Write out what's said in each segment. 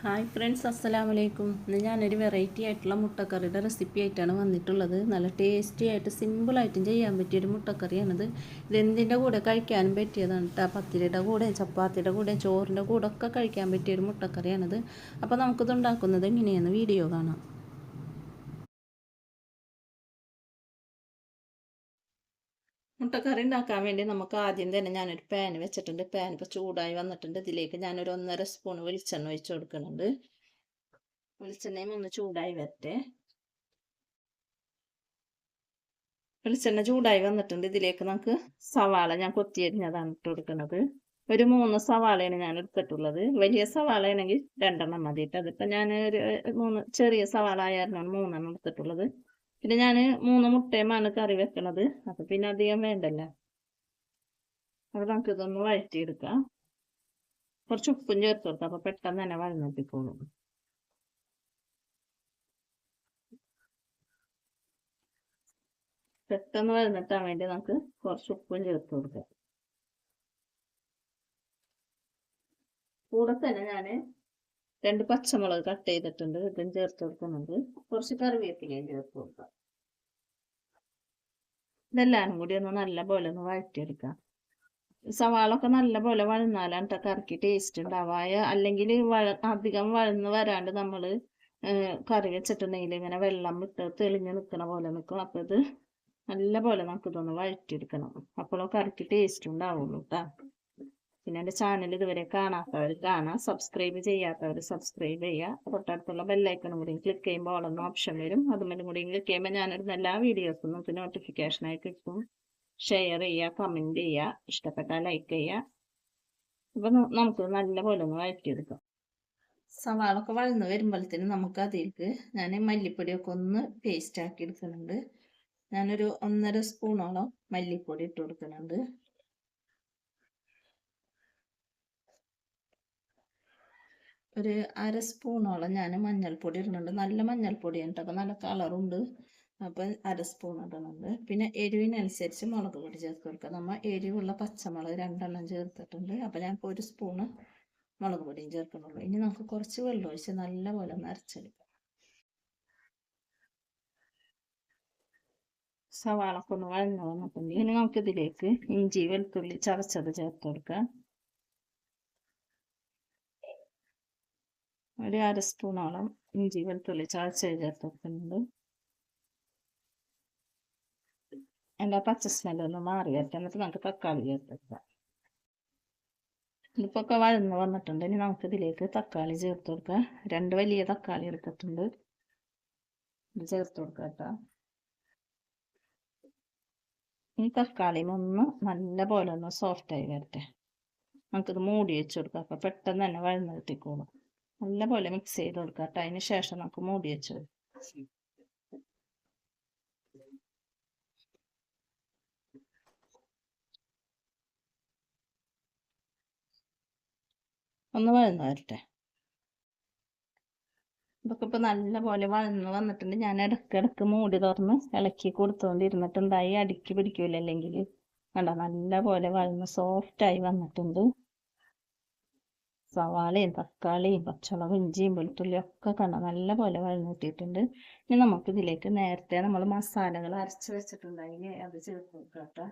Hi friends അസ്സലാമു അലൈക്കും ഇന്ന് ഞാനൊരു വെറൈറ്റി ആയിട്ടുള്ള മുട്ടക്കറിയുടെ റെസിപ്പി ആയിട്ടാണ് വന്നിട്ടുള്ളത്. നല്ല ടേസ്റ്റി ആയിട്ട് സിമ്പിളായിട്ടും ചെയ്യാൻ പറ്റിയൊരു മുട്ടക്കറിയാണിത്. ഇതെന്തിന്റെ കൂടെ കഴിക്കാനും പറ്റിയതാണ് കേട്ടോ പത്തിരിയുടെ കൂടെ ചപ്പാത്തിയുടെ കൂടെ ചോറിന്റെ കൂടെ ഒക്കെ കഴിക്കാൻ പറ്റിയൊരു മുട്ടക്കറിയാണിത്. അപ്പോൾ നമുക്കിത് ഉണ്ടാക്കുന്നത് എങ്ങനെയാണ് വീഡിയോ കാണാം. മുട്ടക്കറി ഉണ്ടാക്കാൻ വേണ്ടി നമുക്ക് ആദ്യം തന്നെ ഞാനൊരു പാൻ വെച്ചിട്ടുണ്ട്. പാൻ ഇപ്പോൾ ചൂടായി വന്നിട്ടുണ്ട്. ഇതിലേക്ക് ഞാനൊരു ഒന്നര സ്പൂൺ വെളിച്ചെണ്ണ ഒഴിച്ചു കൊടുക്കുന്നുണ്ട്. വെളിച്ചെണ്ണയും ഒന്ന് ചൂടായി വരട്ടെ. വെളിച്ചെണ്ണ ചൂടായി വന്നിട്ടുണ്ട്. ഇതിലേക്ക് നമുക്ക് സവാള ഞാൻ കൊത്തിയരിഞ്ഞതാണ് ഇട്ട് കൊടുക്കുന്നത്. ഒരു മൂന്ന് സവാളയാണ് ഞാൻ എടുത്തിട്ടുള്ളത്. വലിയ സവാളയാണെങ്കിൽ രണ്ടെണ്ണം രണ്ടെണ്ണം മതിയിട്ട് അതിപ്പോൾ ഞാൻ ഒരു മൂന്ന് ചെറിയ സവാള ആയിരുന്നു മൂന്നെണ്ണം എടുത്തിട്ടുള്ളത്. പിന്നെ ഞാൻ മൂന്ന് മുട്ടയുമാണ് കറി വെക്കണത്. അപ്പൊ പിന്നെ അധികം വേണ്ടല്ലോ. അപ്പൊ നമുക്ക് ഇതൊന്ന് വഴറ്റിയെടുക്കാം. കുറച്ച് ഉപ്പും ചേർത്ത് കൊടുക്കാം. അപ്പൊ പെട്ടെന്ന് തന്നെ വഴന്നെത്തിക്കോളും പെട്ടെന്ന് വഴന്നിട്ടാൻ വേണ്ടി നമുക്ക് കുറച്ച് ഉപ്പും ചേർത്ത് കൊടുക്കാം. കൂടെ തന്നെ ഞാൻ രണ്ട് പച്ചമുളക് കട്ട് ചെയ്തിട്ടുണ്ട് ഇതും ചേർത്ത് കൊടുക്കുന്നുണ്ട്. കുറച്ച് കറിവേപ്പിലയും ചേർത്ത് കൊടുക്കാം. ഇതെല്ലാം കൂടി ഒന്ന് നല്ല പോലെ ഒന്ന് വഴറ്റിയെടുക്കാം. സവാളൊക്കെ നല്ല പോലെ വഴന്നാലാണ് കേട്ടോ കറിക്ക് ടേസ്റ്റ് ഉണ്ടാവായ അല്ലെങ്കിൽ വഴ അധികം വഴന്ന് വരാണ്ട് നമ്മൾ കറി വെച്ചിട്ടുണ്ടെങ്കിൽ ഇങ്ങനെ വെള്ളം വിട്ട് തെളിഞ്ഞ് നിൽക്കണ പോലെ നിൽക്കും. അപ്പോൾ ഇത് നല്ല പോലെ നമുക്കിതൊന്ന് വഴറ്റിയെടുക്കണം. അപ്പോഴോ കറിക്ക് ടേസ്റ്റ് ഉണ്ടാവുള്ളൂ കേട്ടോ പിന്നെ എന്റെ ചാനൽ ഇതുവരെ കാണാത്തവർ കാണാം. സബ്സ്ക്രൈബ് ചെയ്യാത്തവർ സബ്സ്ക്രൈബ് ചെയ്യുക. തൊട്ടടുത്തുള്ള ബെല്ലൈക്കണും കൂടി ക്ലിക്ക് ചെയ്യുമ്പോൾ ഓളൊന്ന് ഓപ്ഷൻ വരും. അതുമല്ല കൂടി ക്ലിക്ക് ചെയ്യുമ്പോൾ ഞാനിടുന്ന എല്ലാ വീഡിയോസും നമുക്ക് നോട്ടിഫിക്കേഷനായി കിട്ടും. ഷെയർ ചെയ്യുക കമന്റ് ചെയ്യുക ഇഷ്ടപ്പെട്ടാൽ ലൈക്ക് ചെയ്യുക. അപ്പം നമുക്ക് നല്ല പോലെ ഒന്ന് വഴറ്റിയെടുക്കാം സവാളൊക്കെ വളർന്ന് വരുമ്പോഴത്തേനും നമുക്ക് അതിലേക്ക് ഞാൻ മല്ലിപ്പൊടിയൊക്കെ ഒന്ന് പേസ്റ്റ് ആക്കി എടുക്കുന്നുണ്ട്. ഞാനൊരു ഒന്നര സ്പൂണോളം മല്ലിപ്പൊടി ഇട്ട് കൊടുക്കുന്നുണ്ട്. ഒരു അര സ്പൂണോളം ഞാൻ മഞ്ഞൾപ്പൊടി ഇടുന്നുണ്ട്. നല്ല മഞ്ഞൾപ്പൊടി ഉണ്ട് അപ്പോൾ നല്ല കളറുണ്ട് അപ്പം അര സ്പൂൺ ഇടുന്നുണ്ട്. പിന്നെ എരിവിനനുസരിച്ച് മുളക് പൊടി ചേർത്ത് കൊടുക്കുക. നമ്മൾ എരിവുള്ള പച്ചമുളക് രണ്ടെണ്ണം ചേർത്തിട്ടുണ്ട്. അപ്പോൾ ഞാൻ ഒരു സ്പൂണ് മുളക് പൊടിയും ചേർക്കുന്നുള്ളൂ. ഇനി നമുക്ക് കുറച്ച് വെള്ളം ഒഴിച്ച് നല്ലപോലെ ഒന്ന് അരച്ചെടുക്കാം. സവാളക്കൊന്ന് വഴഞ്ഞു വന്നിട്ടുണ്ട്. ഇനി നമുക്കിതിലേക്ക് ഇഞ്ചി വെളുത്തുള്ളി ചതച്ചത് ചേർത്ത് കൊടുക്കാം. ഒരു അര സ്പൂണോളം ഇഞ്ചി വെളുത്തുള്ളി ചതച്ച് ചേർത്ത് വെക്കുന്നുണ്ട് എന്റെ പച്ച സ്മെല്ലൊന്ന് മാറി വരട്ടെ. എന്നിട്ട് നമുക്ക് തക്കാളി ചേർത്ത് വെക്കാം ഇതിപ്പോൾ ഒക്കെ വഴന്ന് വന്നിട്ടുണ്ട്. ഇനി നമുക്ക് ഇതിലേക്ക് തക്കാളി ചേർത്ത് കൊടുക്കാം. രണ്ട് വലിയ തക്കാളി എടുത്തിട്ടുണ്ട്. ചേർത്ത് കൊടുക്കാം കേട്ടോ. ഈ തക്കാളിയും ഒന്ന് നല്ല പോലെ ഒന്ന് സോഫ്റ്റായി വരട്ടെ. നമുക്കിത് മൂടി വെച്ച് കൊടുക്കാം. അപ്പം പെട്ടെന്ന് തന്നെ വഴന്ന് കിട്ടിക്കോളും. നല്ലപോലെ മിക്സ് ചെയ്ത് കൊടുക്കുക കേട്ടോ അതിന് ശേഷം നമുക്ക് മൂടി വെച്ച് ഒന്ന് വഴന്ന് വരട്ടെ. ഇതൊക്കെ ഇപ്പൊ നല്ല പോലെ വഴന്ന് വന്നിട്ടുണ്ട്. ഞാൻ ഇടയ്ക്കിടയ്ക്ക് മൂടി തുറന്ന് ഇളക്കി കൊടുത്തോണ്ടിരുന്നിട്ടുണ്ടായി അടുക്കി പിടിക്കൂല അല്ലെങ്കിൽ കണ്ട? നല്ല പോലെ വഴന്ന് സോഫ്റ്റായി വന്നിട്ടുണ്ട്. സവാളയും തക്കാളിയും പച്ചമുളകും ഇഞ്ചിയും വെളുത്തുള്ളിയും ഒക്കെ കണ്ട? നല്ല പോലെ വഴന്നിട്ടിട്ടുണ്ട് ഇനി നമുക്ക് ഇതിലേക്ക് നേരത്തെ നമ്മൾ മസാലകൾ അരച്ച് വെച്ചിട്ടുണ്ടായില്ലേ അത് ചേർത്ത് കൊടുക്കാം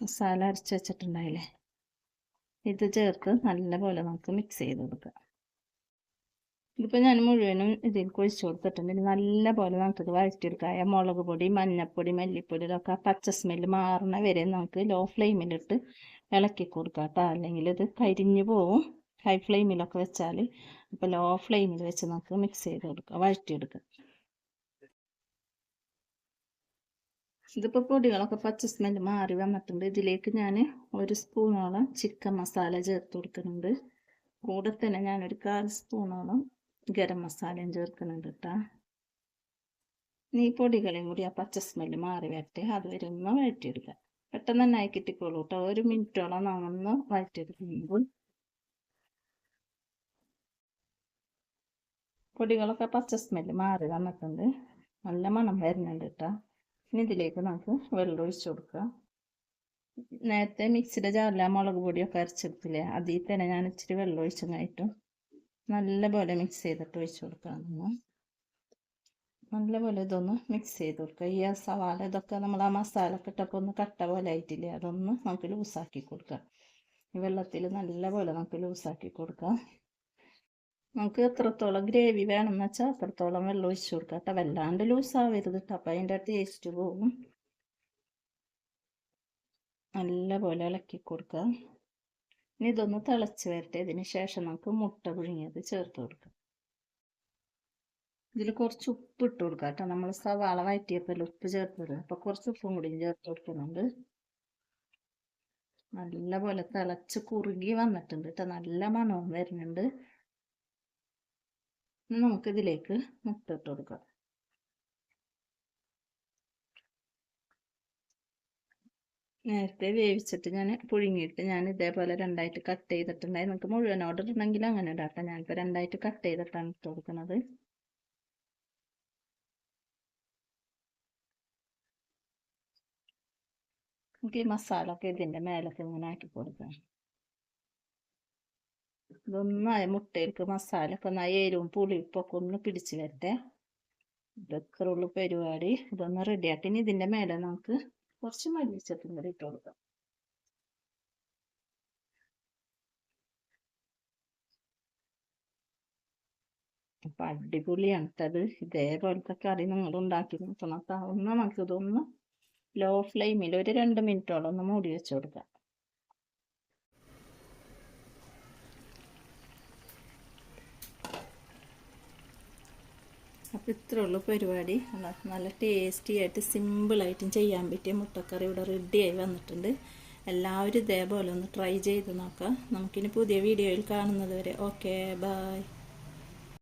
മസാല അരച്ച് വെച്ചിട്ടുണ്ടായില്ലേ? ഇത് ചേർത്ത് നല്ല പോലെ നമുക്ക് മിക്സ് ചെയ്ത് കൊടുക്കാം. ഇതിപ്പോൾ ഞാൻ മുഴുവനും ഇതിൽ കുഴിച്ചു കൊടുത്തിട്ടുണ്ട്. ഇനി നല്ല പോലെ നമുക്കിത് വഴറ്റിയെടുക്കാം മുളക് പൊടി മഞ്ഞൾപ്പൊടി മല്ലിപ്പൊടി ഇതൊക്കെ പച്ച സ്മെല്ല് മാറണ വരെ നമുക്ക് ലോ ഫ്ലെയിമിലിട്ട് ഇളക്കി കൊടുക്കാം കേട്ടോ. അല്ലെങ്കിൽ ഇത് കരിഞ്ഞു പോവും. ഹൈ ഫ്ലെയിമിലൊക്കെ വെച്ചാൽ അപ്പോൾ ലോ ഫ്ലെയിമിൽ വെച്ച് നമുക്ക് മിക്സ് ചെയ്ത് കൊടുക്കാം. വഴറ്റിയെടുക്കാം ഇതിപ്പോൾ പൊടികളൊക്കെ പച്ച സ്മെല്ല് മാറി വന്നിട്ടുണ്ട്. ഇതിലേക്ക് ഞാൻ ഒരു സ്പൂണോളം ചിക്കൻ മസാല ചേർത്ത് കൊടുക്കുന്നുണ്ട്. കൂടെ തന്നെ ഞാനൊരു കാൽ സ്പൂണോളം ഗരം മസാലയും ചേർക്കുന്നുണ്ട് കേട്ടോ നീ പൊടികളെയും കൂടി ആ പച്ച സ്മെല്ല് മാറി വരട്ടെ. അത് ഒന്ന് വഴറ്റിയെടുക്കുക പെട്ടെന്ന് തന്നെ ആയി കിട്ടിക്കോളൂ കേട്ടോ ഒരു മിനിറ്റോളം നന്ന് വഴറ്റിയെടുക്കുമ്പോൾ പൊടികളൊക്കെ പച്ച സ്മെല്ല് മാറി വന്നിട്ടുണ്ട്. നല്ല മണം വരുന്നുണ്ട് കേട്ടോ ഇനി ഇതിലേക്ക് നമുക്ക് വെള്ളം ഒഴിച്ചു കൊടുക്കുക നേരത്തെ മിക്സിയുടെ ജാറിൽ ആ മുളക് പൊടിയൊക്കെ അരച്ചെടുത്തില്ലേ? അതിൽ തന്നെ ഞാൻ ഇച്ചിരി വെള്ളം ഒഴിച്ചതായിട്ടും നല്ലപോലെ മിക്സ് ചെയ്തിട്ട് ഒഴിച്ചു കൊടുക്കണം നല്ലപോലെ ഇതൊന്ന് മിക്സ് ചെയ്ത് കൊടുക്കുക. ഈ സവാള ഇതൊക്കെ നമ്മൾ ആ മസാല ഒക്കെ ഇട്ടപ്പോൾ ഒന്ന് കട്ട പോലെ ആയിട്ടില്ലേ അതൊന്ന് നമുക്ക് ലൂസാക്കി കൊടുക്കാം ഈ വെള്ളത്തിൽ നല്ലപോലെ നമുക്ക് ലൂസാക്കി കൊടുക്കാം നമുക്ക് എത്രത്തോളം ഗ്രേവി വേണമെന്ന് വെച്ചാൽ അത്രത്തോളം വെള്ളം ഒഴിച്ചു കൊടുക്കാം കേട്ടോ. വല്ലാണ്ട് ലൂസാവരുത് കേട്ടോ. അപ്പം അതിന്റെ ടേസ്റ്റ് പോകും. നല്ലപോലെ ഇളക്കി കൊടുക്കുക. ഇനി ഇതൊന്ന് തിളച്ച് വരട്ടെ ഇതിന് ശേഷം നമുക്ക് മുട്ട പുഴുങ്ങിയത് ചേർത്ത് കൊടുക്കാം. ഇതിൽ കുറച്ച് ഉപ്പ് ഇട്ട് കൊടുക്കാം കേട്ടോ. നമ്മൾ സവാള വഴറ്റിയപ്പോൾ ഉപ്പ് ചേർത്തത് അപ്പോൾ കുറച്ച് ഉപ്പും കൂടി ചേർത്ത് കൊടുക്കുന്നുണ്ട്. നല്ലപോലെ തിളച്ച് കുറുകി വന്നിട്ടുണ്ട് കേട്ടോ. നല്ല മണവും വരുന്നുണ്ട്. നമുക്കിതിലേക്ക് മുട്ട ഇട്ട് കൊടുക്കാം. നേരത്തെ വേവിച്ചിട്ട് ഞാൻ പുഴുങ്ങിയിട്ട് ഞാൻ ഇതേപോലെ രണ്ടായിട്ട് കട്ട് ചെയ്തിട്ടുണ്ടായി നമുക്ക് മുഴുവൻ ഓർഡർ ഉണ്ടെങ്കിൽ അങ്ങനെ ഇടാട്ടെ ഞാനിപ്പോൾ രണ്ടായിട്ട് കട്ട് ചെയ്തിട്ടാണ് ഇട്ട് കൊടുക്കുന്നത്. നമുക്ക് ഈ മസാല ഒക്കെ ഇതിന്റെ മേലൊക്കെ ഇങ്ങനെ ആക്കി കൊടുക്കാം. ഇതൊന്നായ മുട്ടയിലേക്ക് മസാല ഒക്കെ ഒന്നായി എരിവും പുളിപ്പൊക്കെ ഒന്ന് പിടിച്ച് വരട്ടെ. ഇതൊക്കെ ഉള്ളു പരിപാടി. ഇതൊന്ന് റെഡിയാക്കി ഇനി ഇതിന്റെ മേലെ നമുക്ക് കുറച്ച് മല്ലിച്ചപ്പും കൂടി ഇട്ട് കൊടുക്കാം. അപ്പൊ അടിപൊളിയാണ്. അത് ഇതേപോലത്തെ കറി നിങ്ങൾ ഉണ്ടാക്കി നോക്കണം. ഒന്ന് നമുക്ക് ഇതൊന്ന് ലോ ഫ്ലെയിമിൽ ഒരു രണ്ട് മിനിറ്റോളം ഒന്ന് മൂടി വെച്ച് കൊടുക്കാം. അപ്പോൾ ഇത്രേ ഉള്ളൂ പരിപാടി. നല്ല ടേസ്റ്റി ആയിട്ട് സിമ്പിളായിട്ടും ചെയ്യാൻ പറ്റിയ മുട്ടക്കറി ഇവിടെ റെഡിയായി വന്നിട്ടുണ്ട്. എല്ലാവരും ഇതേപോലെ ഒന്ന് ട്രൈ ചെയ്ത് നോക്കാം. നമുക്കിനി പുതിയ വീഡിയോയിൽ കാണുന്നത് വരെ. Okay bye